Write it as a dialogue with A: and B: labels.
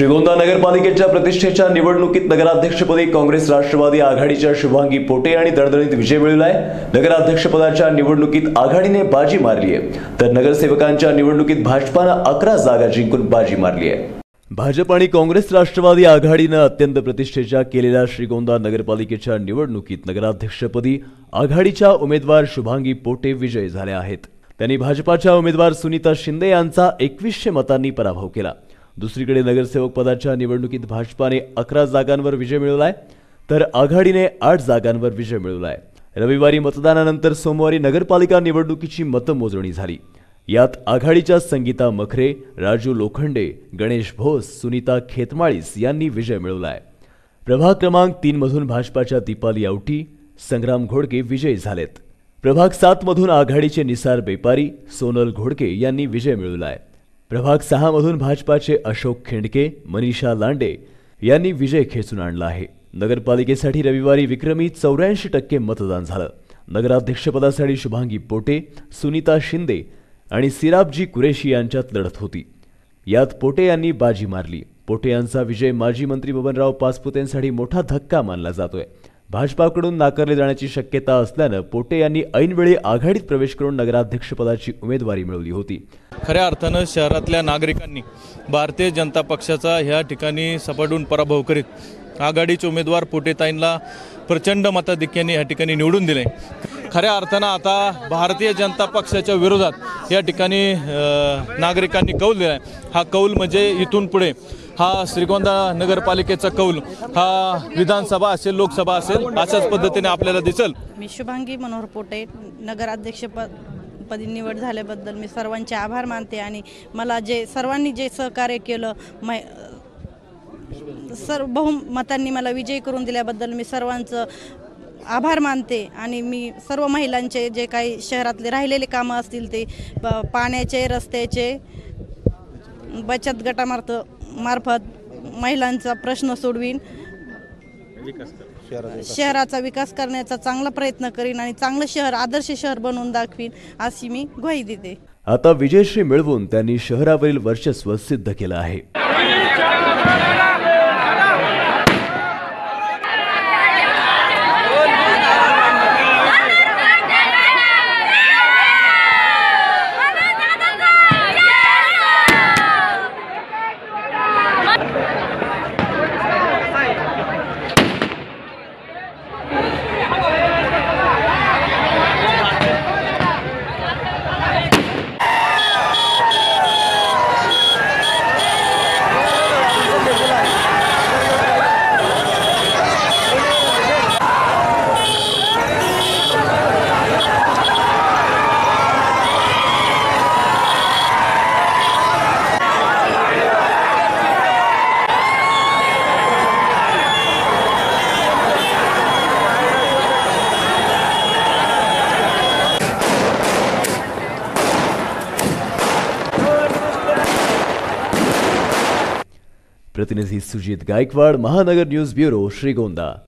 A: श्रीगोंदा नगरपालिकेच्या प्रतिष्ठेच्या निवडणुकीत नगराध्यक्षपदी काँग्रेस राष्ट्रवादी आघाडीच्या शुभांगी पोटे आणि दणदणीत विजय मिळवलाय. नगराध्यक्षपदाच्या निवडणुकीत आघाडीने बाजी मारली आहे तर नगरसेवकांच्या निवडणुकीत भाजपानं अकरा जागा जिंकून बाजी मारली आहे भाजप आणि काँग्रेस राष्ट्रवादी आघाडीनं अत्यंत प्रतिष्ठेच्या केलेल्या श्रीगोंदा नगरपालिकेच्या निवडणुकीत नगराध्यक्षपदी आघाडीच्या उमेदवार शुभांगी पोटे विजयी झाल्या आहेत. त्यांनी भाजपाच्या उमेदवार सुनीता शिंदे यांचा एकवीसशे मतांनी पराभव केला. दुसरीकडे नगरसेवक पदाच्या निवडणुकीत भाजपाने अकरा जागांवर विजय मिळवलाय तर आघाडीने आठ जागांवर विजय मिळवलाय. रविवारी मतदानानंतर सोमवारी नगरपालिका निवडणुकीची मतमोजणी झाली. यात आघाडीच्या संगीता मखरे राजू लोखंडे गणेश भोस सुनीता खेतमाळीस यांनी विजय मिळवलाय. प्रभाग क्रमांक तीन मधून भाजपाच्या दीपाली आवटी संग्राम घोडके विजयी झालेत. प्रभाग सात मधून आघाडीचे निसार बेपारी सोनल घोडके यांनी विजय मिळवलाय. प्रभाग सहामधून भाजपाचे अशोक खेंडके मनीषा लांडे यांनी विजय खेचून आणला आहे. नगरपालिकेसाठी रविवारी विक्रमी चौऱ्याऐंशी टक्के मतदान झालं. नगराध्यक्षपदासाठी शुभांगी पोटे सुनीता शिंदे आणि सिराबजी कुरेशी यांच्यात लढत होती. यात पोटे यांनी बाजी मारली. पोटे यांचा विजय माजी मंत्री बबनराव पाचपुतेंसाठी मोठा धक्का मानला जातोय. भाजपाकडून नाकारले जाण्याची शक्यता असल्यानं पोटे यांनी ऐनवेळी आघाडीत प्रवेश करून नगराध्यक्षपदाची उमेदवारी मिळवली होती.
B: खऱ्या अर्थानं शहरातल्या नागरिकांनी भारतीय जनता पक्षाचा ह्या ठिकाणी सपाटून पराभव करीत आघाडीचे उमेदवार पोटेताईंना प्रचंड मताधिक्याने या ठिकाणी निवडून दिले. खऱ्या अर्थानं आता भारतीय जनता पक्षाच्या विरोधात या ठिकाणी नागरिकांनी कौल दिला आहे हा कौल म्हणजे इथून पुढे हा श्रीगोंदा नगरपालिकेचा कौल हा विधानसभा असेल लोकसभा असेल अशाच पद्धतीने आपल्याला दिसेल.
C: मी शुभांगी मनोहर पोटे नगराध्यक्ष प पदी निवड झाल्याबद्दल मी सर्वांचे आभार मानते आणि मला जे सर्वांनी जे सहकार्य केलं मै सर्व बहुमतांनी मला विजयी करून दिल्याबद्दल मी सर्वांचं आभार मानते आणि मी सर्व महिलांचे जे काही शहरातले राहिलेले कामं असतील ते प- पाण्याचे रस्त्याचे बचत गटामार्फत मार्फत महिलांचा प्रश्न सोडवीन. शहराचा विकास करण्याचा चांगला प्रयत्न करीन आणि चांगलं शहर आदर्श शहर बनवून दाखवीन अशी मी ग्वाही देते.
A: आता विजयश्री मिळवून त्यांनी शहरावरील वर्चस्व सिद्ध केलं आहे. प्रतिनिधी सुजित गायकवाड महानगर न्यूज ब्युरो श्रीगोंदा